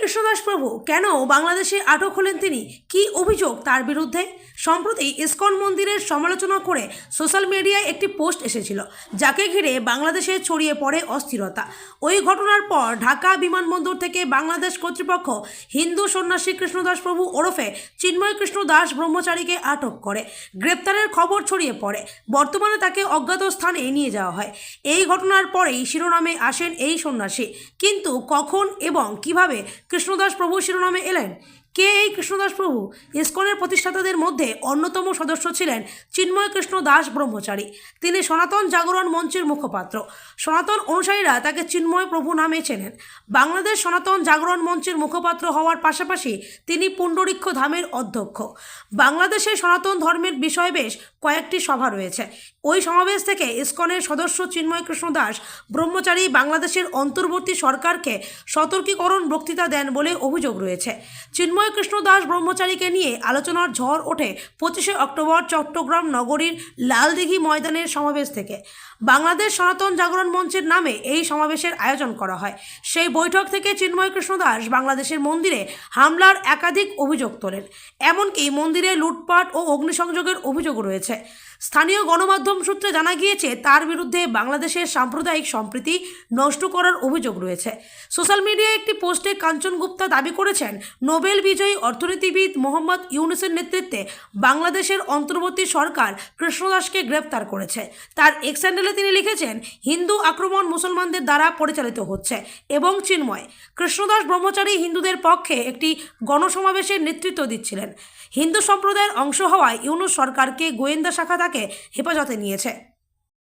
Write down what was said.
কৃষ্ণদাস প্রভু, কেন বাংলাদেশে আটক হলেন তিনি? কি অভিযোগ তার বিরুদ্ধে? সম্প্রতি ইসকন মন্দিরের সমালোচনা করে সোশ্যাল মিডিয়ায় একটি পোস্ট এসেছিল, যাকে ঘিরে বাংলাদেশে ছড়িয়ে পড়ে অস্থিরতা। ওই ঘটনার পর ঢাকা বিমানবন্দর থেকে বাংলাদেশ কর্তৃপক্ষ হিন্দু সন্ন্যাসী কৃষ্ণদাস প্রভু ওরফে চিন্ময় কৃষ্ণ দাস ব্রহ্মচারীকে আটক করে। গ্রেপ্তারের খবর ছড়িয়ে পড়ে। বর্তমানে তাকে অজ্ঞাত স্থানে নিয়ে যাওয়া হয়। এই ঘটনার পরেই শিরোনামে আসেন এই সন্ন্যাসী। কিন্তু কখন এবং কীভাবে কৃষ্ণদাস প্রভু শিরোনামে এলেন। কে এই কৃষ্ণদাস প্রভু? ইস্কনের প্রতিষ্ঠাতাদের মধ্যে অন্যতম সদস্য ছিলেন চিন্ময় কৃষ্ণ দাস ব্রহ্মচারী। তিনি সনাতন জাগরণ মঞ্চের মুখপাত্র। সনাতন অনুসারীরা তাকে চিন্ময় প্রভু নামে চেনেন। বাংলাদেশ সনাতন জাগরণ মঞ্চের মুখপাত্র হওয়ার পাশাপাশি তিনি পুণ্ডরীক্ষ ধামের অধ্যক্ষ। বাংলাদেশে সনাতন ধর্মের বিষয়ে বেশ কয়েকটি সভা রয়েছে। ওই সমাবেশ থেকে ইস্কনের সদস্য চিন্ময় কৃষ্ণ দাস ব্রহ্মচারী বাংলাদেশের অন্তর্বর্তী সরকারকে সতর্কীকরণ বক্তৃতা দেন বলে অভিযোগ রয়েছে। চিন্ময় কৃষ্ণ দাস ব্রহ্মচারীকে নিয়ে আলোচনার ঝড় ওঠে পঁচিশে অক্টোবর চট্টগ্রাম নগরীর লালদিঘি ময়দানের সমাবেশ থেকে। বাংলাদেশ সনাতন জাগরণ মঞ্চের নামে এই সমাবেশের আয়োজন করা হয়। সেই বৈঠক থেকে চিন্ময় কৃষ্ণ দাস বাংলাদেশের মন্দিরে হামলার একাধিক অভিযোগ তোলেন। এমনকি মন্দিরে লুটপাট ও অগ্নিসংযোগের অভিযোগ রয়েছে। স্থানীয় গণমাধ্যম সূত্রে জানা গিয়েছে, তার বিরুদ্ধে বাংলাদেশের সাম্প্রদায়িক সম্প্রীতি নষ্ট করার অভিযোগ রয়েছে। সোশ্যাল মিডিয়ায় একটি পোস্টে কাঞ্চন গুপ্তা দাবি করেছেন, নোবেল বিজয়ী অর্থনীতিবিদ মোহাম্মদ ইউনুসের নেতৃত্বে বাংলাদেশের অন্তর্বর্তী সরকার কৃষ্ণদাসকে গ্রেপ্তার করেছে। তার এক্স হ্যান্ডেলে তিনি লিখেছেন, হিন্দু আক্রমণ মুসলমানদের দ্বারা পরিচালিত হচ্ছে এবং চিন্ময়। কৃষ্ণদাস ব্রহ্মচারী হিন্দুদের পক্ষে একটি গণসমাবেশের নেতৃত্ব দিচ্ছিলেন। হিন্দু সম্প্রদায়ের অংশ হওয়ায় ইউনুস সরকারকে গোয়েন্দা শাখা তাকে হেফাজতে নিয়েছে।